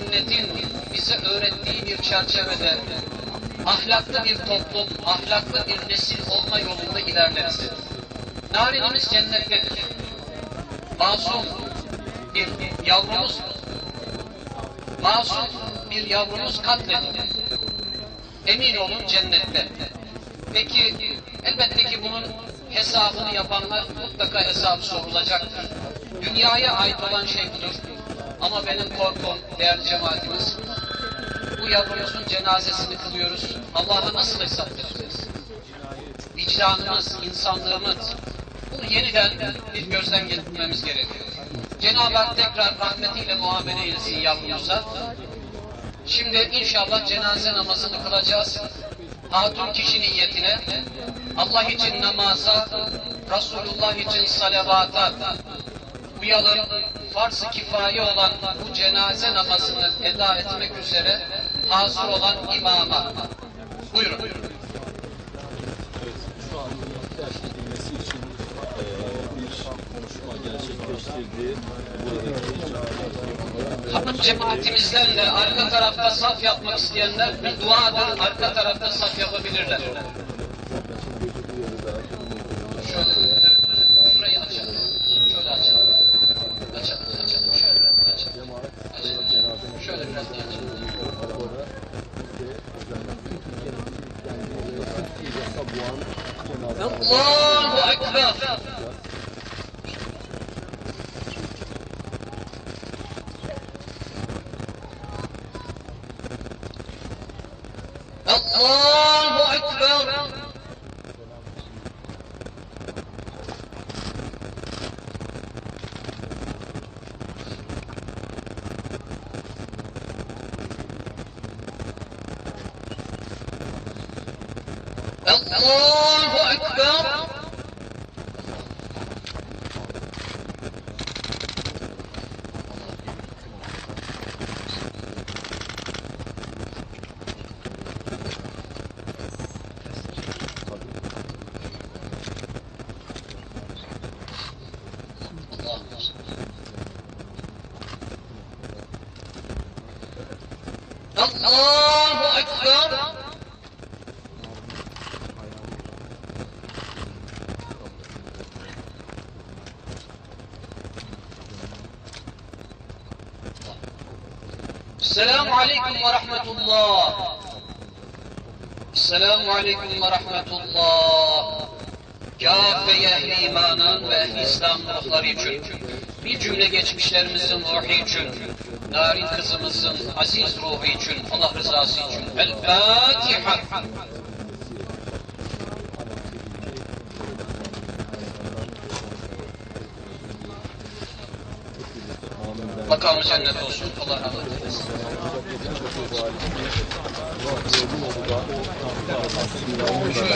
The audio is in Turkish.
sünnetin bize öğrettiği bir çerçevede ahlaklı bir toplum, ahlaklı bir nesil olma yolunda ilerleriz. Narinimiz cennettedir. Masum bir yavrumuz, masum bir yavrumuz katledildi. Emin olun cennette. Peki elbette ki bunun hesabını yapanlar mutlaka hesabı sorulacaktır. Dünyaya ait olan şey budur. Ama benim korkum değerli cemaatimiz bu yavrumuzun cenazesini kılıyoruz. Allah'a nasıl hesap vereceğiz? Vicdanımız, insanlığımız bunu yeniden bir gözden geçirmemiz gerekiyor. Cenab-ı Hak tekrar rahmetiyle muamele eylesin yavrumuza. Şimdi inşallah cenaze namazını kılacağız. Hatun kişi niyetine, Allah için namaza, Resulullah için salavata uyalım. Farz-ı kifaye olan bu cenaze namazını eda etmek üzere hazır olan imama. Buyurun. Hanım cemaatimizden de arka tarafta saf yapmak isteyenler bir duadır arka tarafta saf yapabilirler. الله أكبر. الله أكبر. الله أكبر. الله أكبر. Selamun Aleyküm ve Rahmetullah. Selamun Aleyküm ve Rahmetullah. Kâfe ehli imanın ve İslam ruhları için, bir cümle geçmişlerimizin ruhu için, narin kızımızın aziz ruhu için, Allah rızası için. El Makamı cennet olsun. Allah rahmet eylesin. Şöyle.